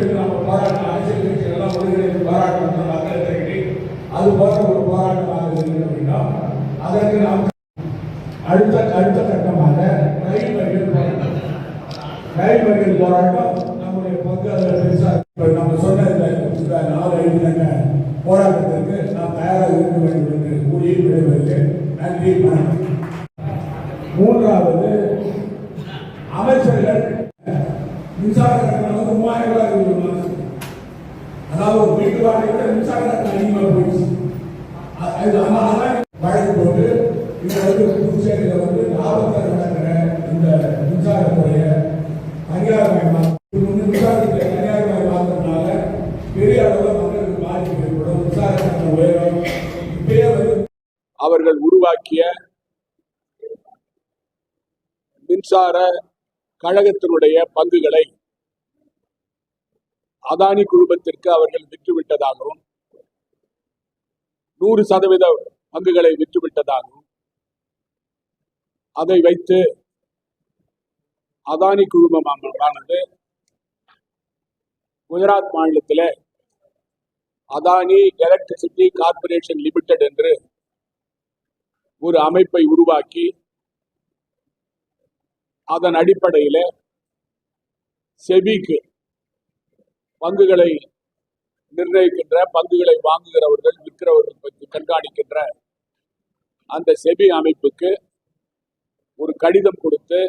நம்ம போராட்டம் அரசியல் கட்சிகளெல்லாம் ஒருங்கிணைந்து போராட்டம் மக்கள் திரட்டி அது போன்ற ஒரு போராட்டமாக இருக்கிறது அப்படின்னா அதற்கு நாம் அடுத்த அடுத்த கட்டமாக ரயில் மறியல் போராட்டம். ரயில் மறியல் போராட்டம் நம்முடைய பங்கு அதில் பெருசாக நம்ம சொன்ன இந்த நாலு ஐந்து கட்ட போராட்டத்திற்கு நாம் தயாராக இருக்க வேண்டும் என்று கூறி விடைபெறுகிறேன். நன்றி வணக்கம். மூன்றாவது அமைச்சர்கள் மின்சார கட்டணம் வந்து மூவாயிரம் ரூபாய் இருக்குது ஒரு மாசத்துக்கு. அதாவது விட மின்சார கட்டணம் அதிகமாக போயிடுச்சு அது வழக்கு போட்டு வந்து வந்து நடக்கிற இந்த மின்சாரத்துறைய தனியார் மின்சாரத்தை தனியார் பெரிய அளவில் மக்களுக்கு பாதிப்பு ஏற்படும். மின்சார கட்டணம் உயரும் இப்பயே வந்து அவர்கள் உருவாக்கிய மின்சார கழகத்தினுடைய பங்குகளை அதானி குழுமத்திற்கு அவர்கள் விற்றுவிட்டதாகவும் நூறு சதவீத பங்குகளை விற்றுவிட்டதாகவும் அதை வைத்து அதானி குழுமமானது குஜராத் மாநிலத்தில் அதானி எலக்ட்ரிசிட்டி கார்ப்பரேஷன் லிமிடெட் என்று ஒரு அமைப்பை உருவாக்கி அதன் அடிப்படையில் செபிக்கு பங்குகளை நிர்ணயிக்கின்ற பங்குகளை வாங்குகிறவர்கள் விற்கிறவர்கள் பற்றி கண்காணிக்கின்ற அந்த செபி அமைப்புக்கு ஒரு கடிதம் கொடுத்து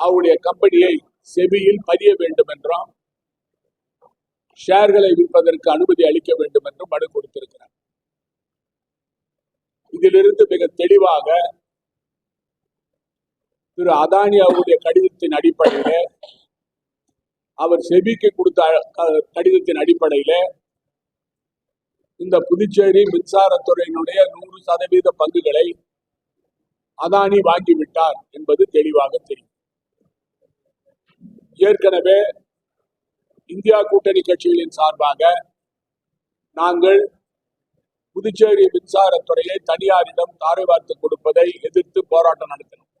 அவருடைய கம்பெனியை செபியில் பதிய வேண்டும் என்றும் ஷேர்களை விற்பதற்கு அனுமதி அளிக்க வேண்டும் என்றும் மனு கொடுத்திருக்கிறார். இதிலிருந்து மிக தெளிவாக திரு அதானி அவருடைய கடிதத்தின் அடிப்படையில அவர் செபிக்கு கொடுத்த கடிதத்தின் அடிப்படையில இந்த புதுச்சேரி மின்சாரத்துறையினுடைய நூறு சதவீத பங்குகளை அதானி வாங்கிவிட்டார் என்பது தெளிவாக தெரியும். ஏற்கனவே இந்தியா கூட்டணி கட்சிகளின் சார்பாக நாங்கள் புதுச்சேரி மின்சாரத்துறையை தனியாரிடம் தாரை வார்த்து கொடுப்பதை எதிர்த்து போராட்டம் நடத்தினோம்.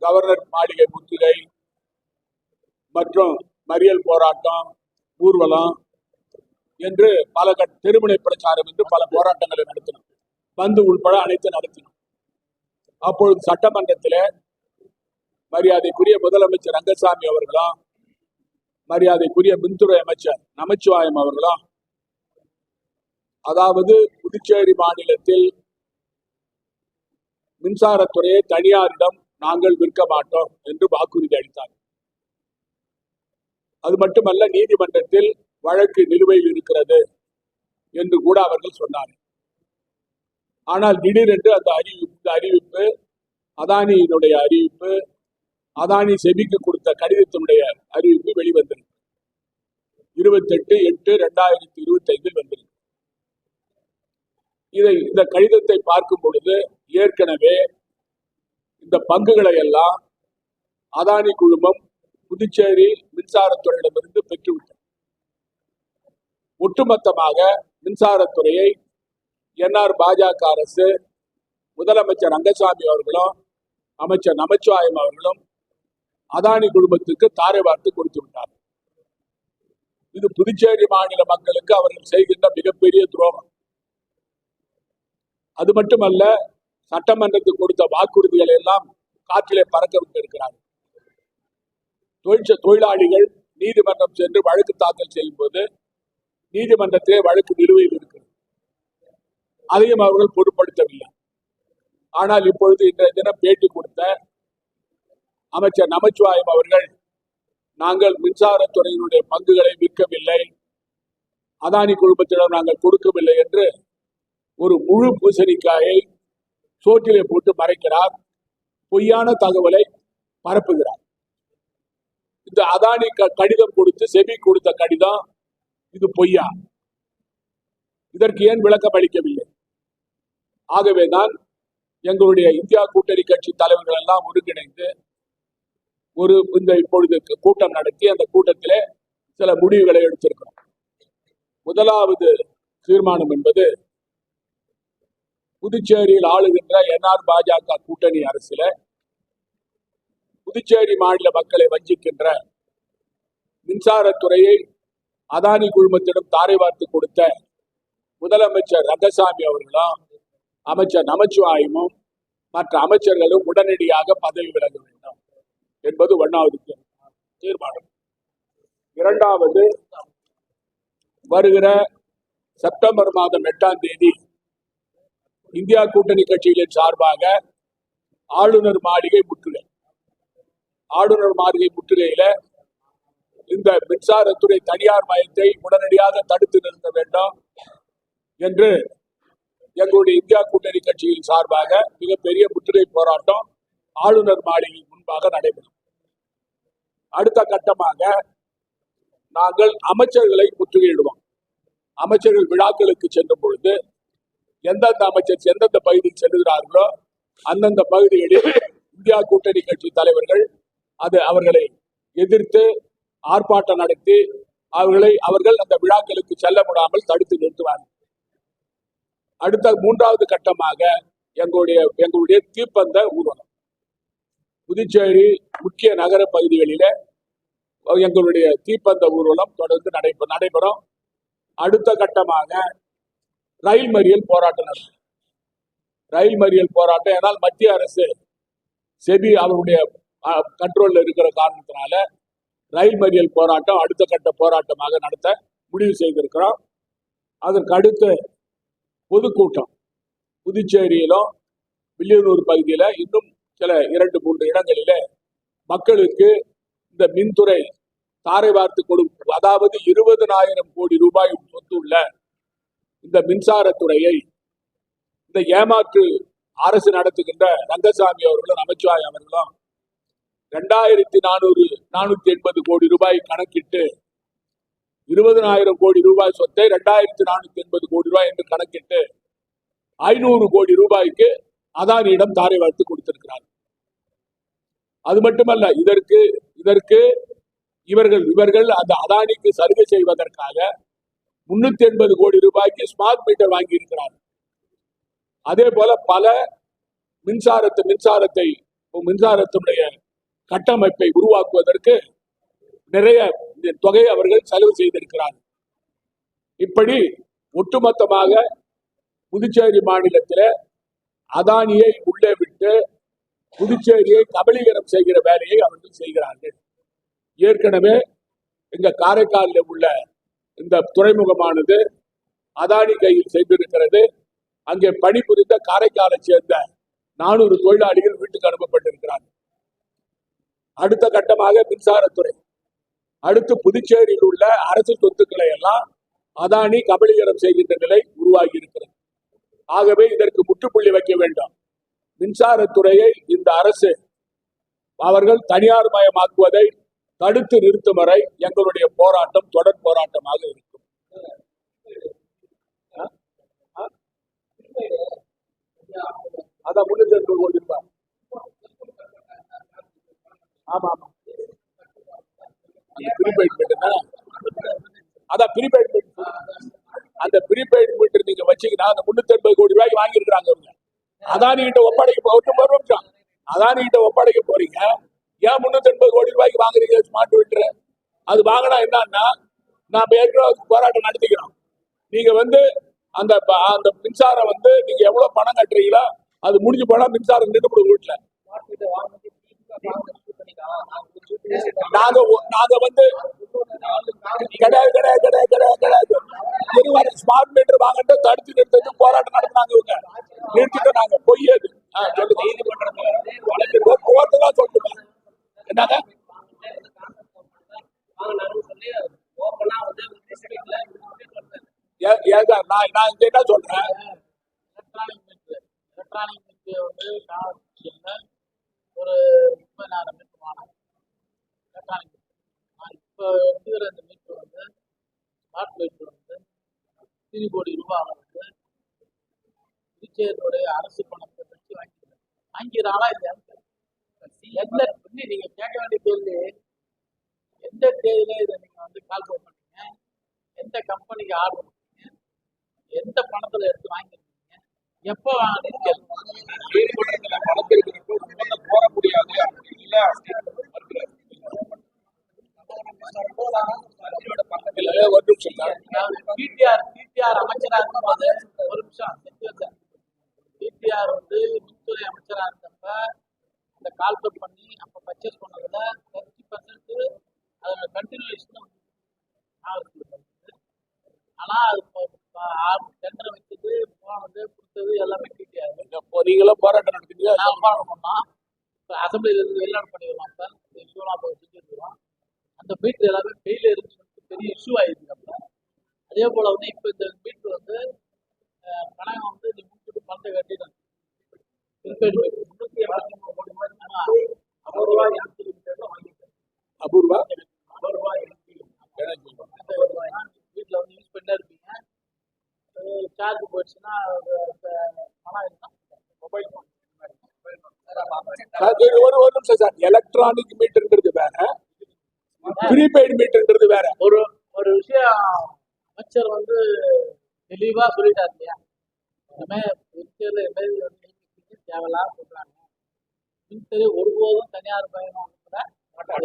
கவர்னர் மாளிகை முற்றுகை மற்றும் மறியல் போராட்டம் ஊர்வலம் என்று பல கட்- தெருமுனை பிரச்சாரம் என்று பல போராட்டங்களை நடத்தினோம். பந்து உள்பட அனைத்து நடத்தினோம். அப்பொழுது சட்டமன்றத்தில் மரியாதைக்குரிய முதலமைச்சர் ரங்கசாமி அவர்களும் மரியாதைக்குரிய மின்துறை அமைச்சர் நமச்சிவாயம் அவர்களும் அதாவது புதுச்சேரி மாநிலத்தில் மின்சாரத்துறையை தனியாரிடம் நாங்கள் விற்க மாட்டோம் என்று வாக்குறுதி அளித்தார். அது மட்டுமல்ல நீதிமன்றத்தில் வழக்கு நிலுவையில் இருக்கிறது என்று கூட அவர்கள் சொன்னார்கள் ஆனால் திடீரென்று அந்த அறிவிப்பு அறிவிப்பு அதானியினுடைய அறிவிப்பு அதானி செபிக்கு கொடுத்த கடிதத்தினுடைய அறிவிப்பு வெளிவந்திருக்கு இருபத்தெட்டு எட்டு ரெண்டாயிரத்தி இருபத்தி ஐந்தில் வந்திருக்கு இதை இந்த கடிதத்தை பார்க்கும் பொழுது ஏற்கனவே இந்த பங்குகளை எல்லாம் அதானி குழுமம் புதுச்சேரி மின்சாரத்துறையிடமிருந்து பெற்றுவிட்டது. ஒட்டுமொத்தமாக மின்சாரத்துறையை என்ஆர் பாஜக அரசு முதலமைச்சர் ரங்கசாமி அவர்களும் அமைச்சர் நமச்சிவாயம் அவர்களும் அதானி குழுமத்துக்கு தாரை வார்த்து கொடுத்து விட்டார் இது புதுச்சேரி மாநில மக்களுக்கு அவர்கள் செய்கின்ற மிகப்பெரிய துரோகம். அது மட்டுமல்ல சட்டமன்றத்துக்கு கொடுத்த வாக்குறுதிகள் எல்லாம் காற்றிலே பறக்க விட்டிருக்கிறார்கள் தொழிற்ச தொழிலாளிகள் நீதிமன்றம் சென்று வழக்கு தாக்கல் செய்யும் போது நீதிமன்றத்திலே வழக்கு நிலுவையில் இருக்கிறது. அதையும் அவர்கள் பொருட்படுத்தவில்லை. ஆனால் இப்பொழுது இன்றைய தினம் பேட்டி கொடுத்த அமைச்சர் நமச்சிவாயம் அவர்கள் நாங்கள் மின்சாரத்துறையினுடைய பங்குகளை விற்கவில்லை. அதானி குழுமத்திடம் நாங்கள் கொடுக்கவில்லை என்று ஒரு முழு பூசணிக்காயை சோற்றிலே போட்டு மறைக்கிறார். பொய்யான தகவலை பரப்புகிறார். இந்த அதானி க- கடிதம் கொடுத்து செபி கொடுத்த கடிதம் இது பொய்யா? இதற்கு ஏன் விளக்கம் அளிக்கவில்லை? ஆகவேதான் எங்களுடைய இந்தியா கூட்டணி கட்சி தலைவர்கள் எல்லாம் ஒருங்கிணைந்து ஒரு இந்த இப்பொழுது கூட்டம் நடத்தி அந்த கூட்டத்திலே சில முடிவுகளை எடுத்திருக்கிறோம். முதலாவது தீர்மானம் என்பது புதுச்சேரியில் ஆளுகின்ற என்ஆர் பாஜக கூட்டணி அரசில புதுச்சேரி மாநில மக்களை வஞ்சிக்கின்ற மின்சாரத்துறையை அதானி குழுமத்திடம் தாரை வார்த்து கொடுத்த முதலமைச்சர் ரங்கசாமி அவர்களும் அமைச்சர் நமச்சிவாயமும் மற்ற அமைச்சர்களும் உடனடியாக பதவி விலக வேண்டும் என்பது ஒன்றாவது தீர்மானம். இரண்டாவது வருகிற செப்டம்பர் மாதம் எட்டாம் தேதி இந்தியா கூட்டணி கட்சிகளின் சார்பாக ஆளுநர் மாளிகை முற்றுகை. ஆளுநர் மாளிகை முற்றுகையில இந்த மின்சாரத்துறை தனியார் மயத்தை உடனடியாக தடுத்து நிறுத்த வேண்டும் என்று எங்களுடைய இந்தியா கூட்டணி கட்சியின் சார்பாக மிகப்பெரிய முற்றுகை போராட்டம் ஆளுநர் மாளிகை முன்பாக நடைபெறும். அடுத்த கட்டமாக நாங்கள் அமைச்சர்களை முற்றுகையிடுவோம். அமைச்சர்கள் விழாக்களுக்கு சென்ற பொழுது எந்தெந்த அமைச்சர் எந்தெந்த பகுதியில் செல்லுகிறார்களோ அந்தந்த பகுதிகளில் இந்தியா கூட்டணி கட்சி தலைவர்கள் அது அவர்களை எதிர்த்து ஆர்ப்பாட்டம் நடத்தி அவர்களை அவர்கள் அந்த விழாக்களுக்கு செல்ல விடாமல் தடுத்து நிறுத்துவார்கள். அடுத்த மூன்றாவது கட்டமாக எங்களுடைய எங்களுடைய தீப்பந்த ஊர்வலம். புதுச்சேரி முக்கிய நகர பகுதிகளில எங்களுடைய தீப்பந்த ஊர்வலம் தொடர்ந்து நடைபெறும் நடைபெறும். அடுத்த கட்டமாக ரயில் மறியல் போராட்டம் நடக்கும் ரயில் மறியல் போராட்டம் ஏனால் மத்திய அரசு செபி அவருடைய கண்ட்ரோல்ல இருக்கிற காரணத்தினால ரயில் மறியல் போராட்டம் அடுத்த கட்ட போராட்டமாக நடத்த முடிவு செய்திருக்கிறோம். அதற்கு அடுத்து பொதுக்கூட்டம் புதுச்சேரியிலும் வில்லியனூர் பகுதியில் இன்னும் சில இரண்டு மூன்று இடங்களில மக்களுக்கு இந்த மின்துறை தாரை வார்த்து கொடுக்கும் அதாவது இருபதனாயிரம் கோடி ரூபாய் சொத்துள்ள இந்த மின்சாரத்துறையை இந்த ஏமாற்று அரசு நடத்துகின்ற ரங்கசாமி அவர்களும் நமச்சிவாய் அவர்களும் ரெண்டாயிரத்தி நானூறு நானூத்தி எண்பது கோடி ரூபாய் கணக்கிட்டு இருபதனாயிரம் கோடி ரூபாய் சொத்தை ரெண்டாயிரத்தி நானூத்தி எண்பது கோடி ரூபாய் என்று கணக்கிட்டு ஐநூறு கோடி ரூபாய்க்கு அதானியிடம் தாரை வார்த்து கொடுத்திருக்கிறார். அது மட்டுமல்ல இதற்கு இதற்கு இவர்கள் இவர்கள் அந்த அதானிக்கு சலுகை செய்வதற்காக முன்னூத்தி எண்பது கோடி ரூபாய்க்கு ஸ்மார்ட் மீட்டர் வாங்கி இருக்கிறார் அதே போல பல மின்சாரத்தை மின்சாரத்தை மின்சாரத்தினுடைய கட்டமைப்பை உருவாக்குவதற்கு நிறைய தொகையை அவர்கள் செலவு செய்திருக்கிறார்கள். இப்படி ஒட்டுமொத்தமாக புதுச்சேரி மாநிலத்தில் அதானியை உள்ளே விட்டு புதுச்சேரியை கபலீகரம் செய்கிற வேலையை அவர்கள் செய்கிறார்கள். ஏற்கனவே எங்க காரைக்காலில் உள்ள இந்த துறைமுகமானது அதானி கையில் செய்திருக்கிறது. அங்கே பணிபுரிந்த காரைக்காலை சேர்ந்த நானூறு தொழிலாளிகள் வீட்டுக்கு அனுப்பப்பட்டிருக்கிறார்கள் அடுத்த கட்டமாக மின்சாரத்துறை. அடுத்து புதுச்சேரியில் உள்ள அரசு சொத்துக்களை எல்லாம் அதானி கபலீகரம் செய்கின்ற நிலை உருவாகி இருக்கிறது ஆகவே இதற்கு முற்றுப்புள்ளி வைக்க வேண்டும். மின்சாரத்துறையை இந்த அரசு அவர்கள் தனியார் மயமாக்குவதை தடுத்து நிறுத்தும் வரை எங்களுடைய போராட்டம் தொடர் போராட்டமாக இருக்கும். அதான் முன்னூத்தி எண்பது கோடி ரூபாய் ஆமா ஆமா அந்த ப்ரீபெய்ட் மீட்டர் அதான் ப்ரீபெய்ட் மீட்டர் அந்த ப்ரீபெய்ட் மீட்டர் நீங்க வச்சீங்கன்னா அந்த முன்னூத்தி எண்பது கோடி ரூபாய்க்கு வாங்கியிருக்கிறாங்க அவங்க அதானி கிட்ட ஒப்படைக்க போ- ஒட்டு ஒரு நிமிஷம். அதானி கிட்ட ஒப்படைக்க போறீங்க. ஏன் முன்னூத்தி எண்பது கோடி ரூபாய்க்கு வாங்குறீங்க? ஸ்மார்ட் மீட்டர் அது வாங்கினா என்னன்னா நாம ஏற்கனவே போராட்டம் நடத்திக்கிறோம். நீங்க வந்து அந்த அந்த மின்சாரம் வந்து நீங்க எவ்வளவு பணம் கட்டுறீங்களோ அது முடிஞ்சு போனா மின்சாரம் நின்று வீட்டுல. நாங்க நாங்க வந்து கிடையாது கிடையாது கிடையாது கிடையாது கிடையாது. இருவாரு ஸ்மார்ட் மீட்டர் வாங்கிட்டு தடுத்து நிறுத்தது போராட்டம் நடத்தினாங்க இவங்க. நிறுத்திட்டு நாங்க. பொய் அது. ஆ, சொல்லுங்க. நீதிமன்றத்தில் கோர்ட்டுலாம் சொல்லுங்க என்னங்க ஏ- நான் நான் இங்க என்ன சொல்றேன்? எலக்ட்ரானிக் வந்து ஒரு முப்பதாயிரம் மீட்டர் எலக்ட்ரானிக் நான் இப்போ எடுத்துக்கிற இந்த மீட்டர் வந்து ஸ்மார்ட் மீட்டர் வந்து திரு கோடி ரூபாய் வந்து புதுச்சேரியுடைய அரசு பணத்தை வச்சு வாங்கிக்கிறேன் வாங்கிறாளா இல்லையா எந்த நீங்க கேட்க வேண்டிய கேள்வி எந்த தேதியில இதை நீங்க வந்து கால்குலேட் பண்ணீங்க? எந்த கம்பெனிக்கு ஆர்டர் பண்ணீங்க? எந்த பணத்துல எடுத்து வாங்கிருக்கீங்க எப்போ வாங்கினீங்க? போட முடியாது பிடிஆர் பிடிஆர் அமைச்சரா இருக்கும் போது ஒரு நிமிஷம் பிடிஆர் வந்து மின்துறை அமைச்சரா இருந்தப்ப அந்த கால்குலேட் பண்ணி அப்ப பர்ச்சேஸ் பண்ணதுல தேர்ட்டி பர்சன்ட் அதோட கண்டினியூஷன் ஆனா அது டெண்டர் வச்சது போனது கொடுத்தது எல்லாமே டிடிஆர் இப்போ நீங்களும் போராட்டம் நடத்துறீங்க போராட்டம் பண்ணோம். இப்போ அசம்பிளில இருந்து வெளிநாடு பண்ணிடுவோம் அப்ப இஷ்யூலாம் அப்போ செஞ்சுருக்கோம் அந்த மீட்டர் எல்லாமே ஃபெயிலியர்னு சொல்லிட்டு பெரிய இஷ்யூ ஆயிடுச்சு அப்ப. அதே போல வந்து இப்போ இந்த மீட்டர் வந்து கனகம் வந்து நீ முடிச்சுட்டு பணத்தை கட்டிடும் ப்ரீபெய்டு மீட்டர் முன்னூற்றி எண்பத்தி மூணு கோடி ரூபாய் ஆனா, ஐம்பது ரூபாய் இருபத்தி மீட்டர்ல வாங்கிட்டேன் அபூர்வா ஐம்பது ரூபாய் இருபத்தி எனக்கு வீட்டில் வந்து யூஸ் பண்ணிட்டே இருப்பீங்க சார்ஜ் போயிடுச்சுன்னா அது அந்த பணம் இருந்தால் மொபைல் ஃபோன் இது ஒரு ஒரு நிமிஷம் சார். எலக்ட்ரானிக் மீட்டர்ன்றது வேற. ப்ரீபெய்டு மீட்டர்ன்றது வேற. ஒரு ஒரு விஷயம் அமைச்சர் வந்து தெளிவா சொல்லிட்டாரு இல்லையா? தேவையில்லாம சொல்றாங்க. மின்துறை ஒருபோதும் தனியார் பயணம் கூட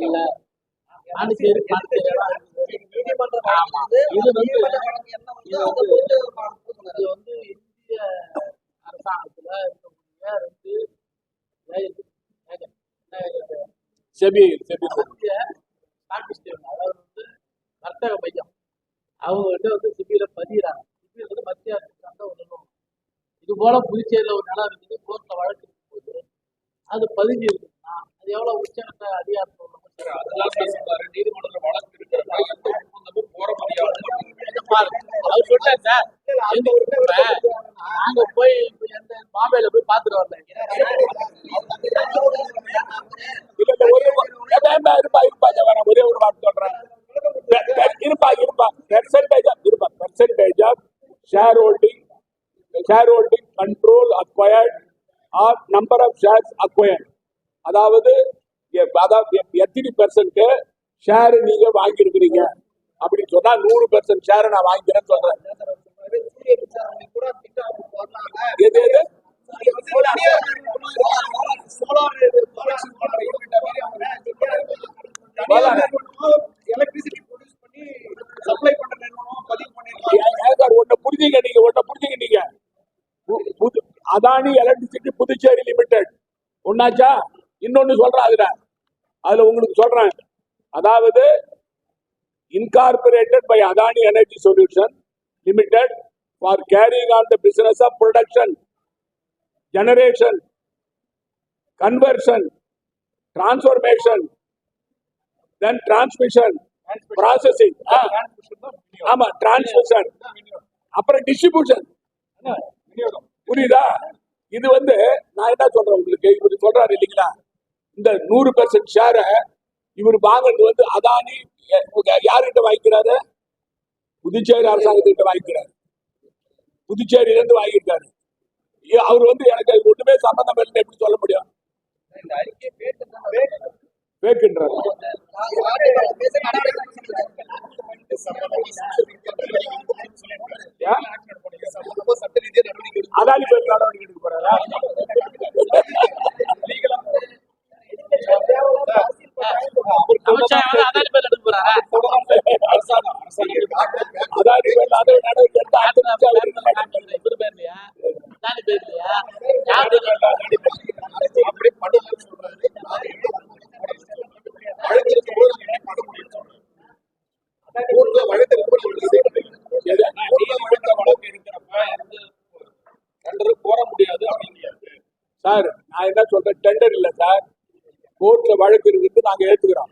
இல்ல. அது இது வந்து இந்திய அரசாங்கத்துல இருக்கக்கூடிய ரெண்டு செபி செபி. அதாவது வந்து வர்த்தக மையம். அவங்க கிட்ட வந்து சிபியில பதிகிறாங்க சிபியில் வந்து மத்திய அந்த ஒரு நிறுவனம் இது போல புதுச்சேரியில ஒரு நிலம் இருக்குது. கோர்ட்ல வழக்கு இருக்கும்போது அது பதிஞ்சு இருக்குன்னா அது எவ்வளவு உச்சகட்ட அதிகாரத்தில் உள்ள வழக்கு இருக்கிறப்ப எந்த ஒப்பந்தமும் முடியாது அவர் சார் நாங்க போய் எந்த பாம்பேல போய் பாத்துட்டு வரல ஒரு இருப்பா இருப்பா ஒரே ஒரு வார்த்தை சொல்றேன். இருப்பா இருப்பா. பெர்சன்டேஜ் இருப்பா. Percentage of share holding share holding control acquired or number of shares acquired அதாவது அதாவது எ- எத்தனை பெர்சன்ட் ஷேரு நீங்க வாங்கியிருக்கிறீங்க? அப்படின்னு சொன்னா நூறு பெர்சன்ட் ஷேரை நான் வாங்கிக்கிறேன்னு சொல்றேன். சூரிய எது எது? சப்ளை பண்ற நிறுவனம் பதிவு பண்ணிருக்காங்க ஏன் ஏன் சார் புரிஞ்சுங்க நீங்க ஒன்ன புரிஞ்சுங்க நீங்க. புது அதானி எலக்ட்ரிசிட்டி புதுச்சேரி லிமிடெட் ஒன்னாச்சா இன்னொன்னு சொல்றேன் அதுல. அதுல உங்களுக்கு சொல்றேன் அதாவது incorporated by Adani Energy Solution Limited for carrying on the business of production, generation, conversion, transformation, then transmission, processing. ஆ, ஆமா டிரான்ஸ்மிஷன் அப்புறம் டிஸ்ட்ரிபியூஷன் புரியுதா இது வந்து நான் என்ன சொல்றேன் உங்களுக்கு இவர் சொல்றாரு இல்லைங்களா இந்த நூறு பெர்சன்ட் ஷேரை இவர் வாங்குறது வந்து அதானி யார்கிட்ட வாங்கிக்கிறாரு புதுச்சேரி அரசாங்கத்திட்ட வாங்கிக்கிறாரு புதுச்சேரியில இருந்து வாங்கியிருக்காரு அவர் வந்து எனக்கு அது ஒண்ணுமே சம்பந்தம் இல்லை எப்படி சொல்ல முடியும் வேக்குன்றாரு? அதானி பேர் நடவடிக்கை எடுக்க போறாரா அமைச்சர் வந்து அதானி பேர் எடுக்க போறாரா அதானி பேர் அதை நடவடிக்கை எடுத்தா அடுத்த நிமிஷம் அவர் இருக்க மாட்டாரு. இவரு பேர் இல்லையா அதானி பேர் இல்லையா யார் பேர் எது? சார் நான் என்ன சொல்றேன் டெண்டர் இல்ல சார் கோர்ட்ல வழக்கு இருக்குது நாங்க ஏத்துக்கிறோம்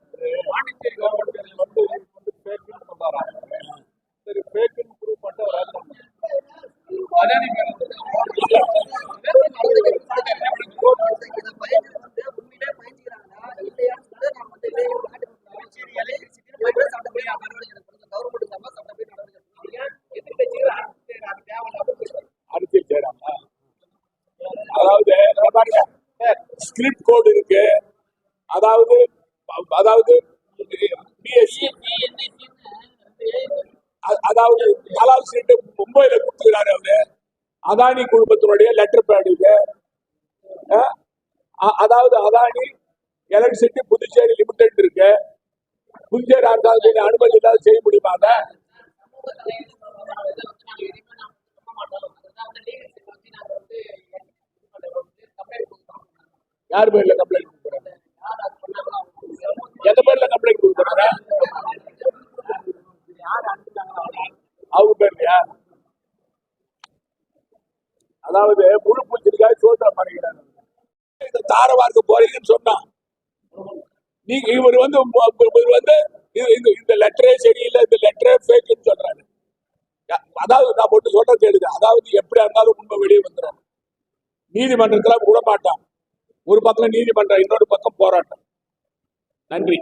பிஎஸ்சி அதாவது நாலாவது சீட்டு மும்பையில கொடுத்துக்கிறாரு அவரு. அதானி குடும்பத்தினுடைய லெட்டர் பேட் அதாவது அதானி எலக்ட்ரிசிட்டி புதுச்சேரி லிமிடெட் இருக்கு. புதுச்சேரி அரசாங்கத்தின் அனுமதி ஏதாவது செய்ய முடியுமா யாருமே இல்லை கம்ப்ளைண்ட் கொடுக்குறாங்க? எந்த பேர்ல கம்ப்ளைண்ட் கொடுக்குறாங்க அவங்க பேர்லயா? அதாவது முழு பூச்சிருக்காக சோதனை பண்ணிக்கிறாங்க இந்த தாரவார்க்க போறீங்கன்னு சொன்னான் நீங்க இவர் வந்து இவர் வந்து இது- இந்த இந்த லெட்டரே சரியில்லை இந்த லெட்டரே ஃபேக்குன்னு சொல்றாரு. அதாவது நான் மட்டும் சொல்ற கேளுங்க. அதாவது எப்படியா இருந்தாலும் உண்மை வெளியே வந்துடும் நீதிமன்றத்துல விட மாட்டான் ஒரு பக்கம் நீதிமன்றம் இன்னொரு பக்கம் போராட்டம். நன்றி.